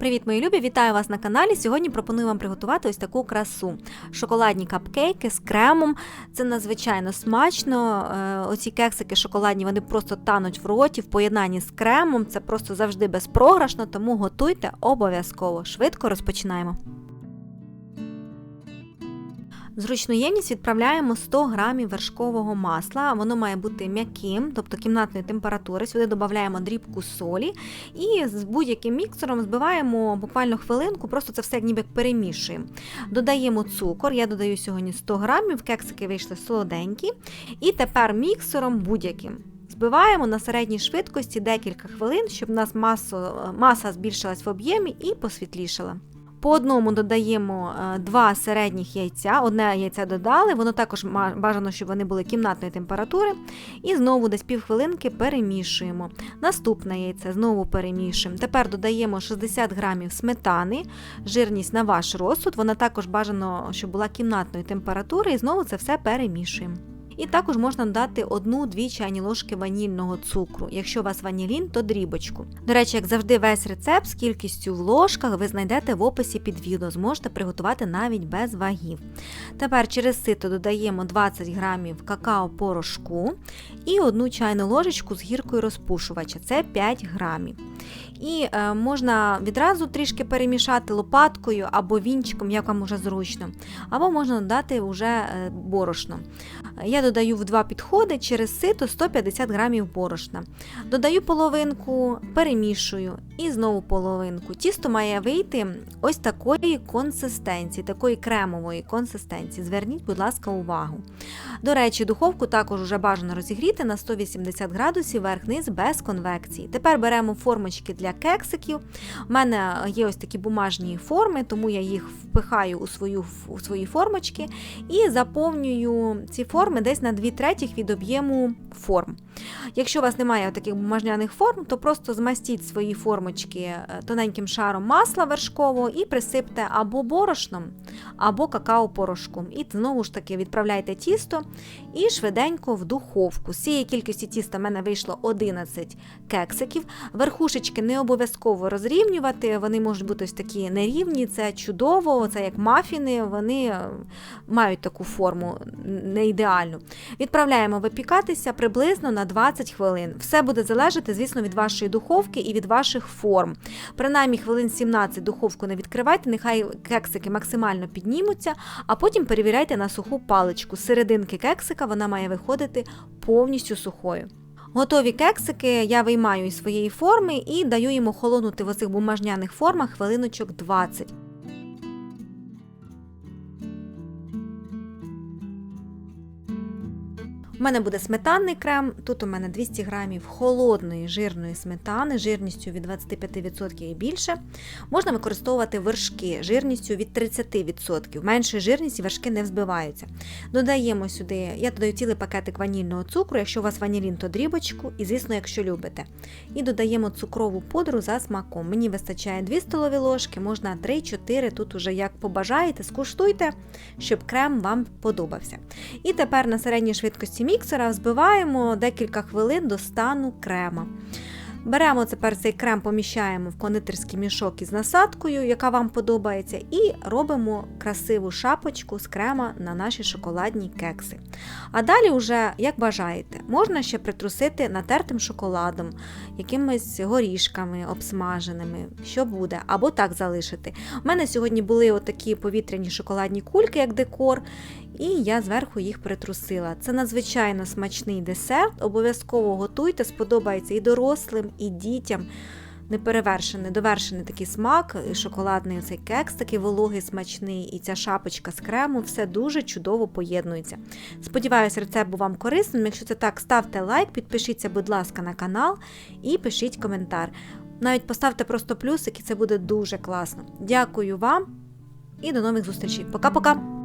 Привіт, мої любі! Вітаю вас на каналі. Сьогодні пропоную вам приготувати ось таку красу. Шоколадні капкейки з кремом. Це надзвичайно смачно. Е, Оці кексики шоколадні вони просто тануть в роті в поєднанні з кремом. Це просто завжди безпрограшно, тому готуйте обов'язково. Швидко розпочинаємо. В зручну ємність відправляємо 100 грамів вершкового масла. Воно має бути м'яким, тобто кімнатної температури. Сюди додаємо дрібку солі і з будь-яким міксером збиваємо буквально хвилинку, просто це все ніби перемішуємо. Додаємо цукор, я додаю сьогодні 100 грамів, кексики вийшли солоденькі. І тепер міксером будь-яким. Збиваємо на середній швидкості декілька хвилин, щоб у нас масо, маса збільшилась в об'ємі і посвітлішала. По одному додаємо е, два середніх яйця, одне яйце додали, воно також бажано, щоб вони були кімнатної температури. І знову десь півхвилинки перемішуємо. Наступне яйце знову перемішуємо. Тепер додаємо 60 грамів сметани, жирність на ваш розсуд, вона також бажано, щоб була кімнатної температури, і знову це все перемішуємо. І також можна додати 1-2 чайні ложки ванільного цукру. Якщо у вас ванілін, то дрібочку. До речі, як завжди, весь рецепт з кількістю в ложках ви знайдете в описі під відео, зможете приготувати навіть без вагів. Тепер через сито додаємо 20 грамів какао-порошку і 1 чайну ложечку з гіркою розпушувача це 5 грамів. І е, можна відразу трішки перемішати лопаткою або вінчиком, як вам уже зручно, або можна додати вже е, борошно. Я додаю в два підходи через сито 150 грамів борошна. Додаю половинку, перемішую і знову половинку. Тісто має вийти ось такої консистенції, такої кремової консистенції. Зверніть, будь ласка, увагу. До речі, духовку також вже бажано розігріти на 180 градусів верх-низ без конвекції. Тепер беремо формочки для кексиків. У мене є ось такі бумажні форми, тому я їх впихаю у, свою, у свої формочки і заповнюю ці форми десь на 2 третіх від об'єму форм. Якщо у вас немає таких бумажняних форм, то просто змастіть свої формочки е, тоненьким шаром масла вершкового і присипте або борошном, або какао-порошком. І знову ж таки відправляйте тісто і швиденько в духовку. З цієї кількості тіста в мене вийшло 11 кексиків. Верхушечки не обов'язково розрівнювати, вони можуть бути ось такі нерівні, це чудово, це як мафіни, вони е, мають таку форму не ідеальну. Відправляємо випікатися приблизно на 20 хвилин. Все буде залежати, звісно, від вашої духовки і від ваших форм. Принаймні хвилин 17 духовку не відкривайте, нехай кексики максимально піднімуться, а потім перевіряйте на суху паличку. Серединки кексика вона має виходити повністю сухою. Готові кексики я виймаю із своєї форми і даю їм охолонути в оцих бумажняних формах хвилиночок 20. У мене буде сметанний крем, тут у мене 200 грамів холодної жирної сметани, жирністю від 25% і більше. Можна використовувати вершки жирністю від 30%. Меншою жирністю вершки не взбиваються. Додаємо сюди, я додаю цілий пакетик ванільного цукру, якщо у вас ванілін, то дрібочку, і, звісно, якщо любите. І додаємо цукрову пудру за смаком. Мені вистачає 2 столові ложки, можна 3-4, тут уже як побажаєте, скуштуйте, щоб крем вам подобався. І тепер на середній швидкості міксера взбиваємо декілька хвилин до стану крема. Беремо тепер цей крем, поміщаємо в кондитерський мішок із насадкою, яка вам подобається, і робимо красиву шапочку з крема на наші шоколадні кекси. А далі, вже, як бажаєте, можна ще притрусити натертим шоколадом, якимись горішками обсмаженими, що буде, або так залишити. У мене сьогодні були отакі повітряні шоколадні кульки, як декор і я зверху їх притрусила. Це надзвичайно смачний десерт, обов'язково готуйте, сподобається і дорослим, і дітям. Неперевершений, довершений такий смак, і шоколадний цей кекс, такий вологий, смачний, і ця шапочка з крему, все дуже чудово поєднується. Сподіваюся, рецепт був вам корисним. Якщо це так, ставте лайк, підпишіться, будь ласка, на канал і пишіть коментар. Навіть поставте просто плюсики, це буде дуже класно. Дякую вам і до нових зустрічей. Пока-пока!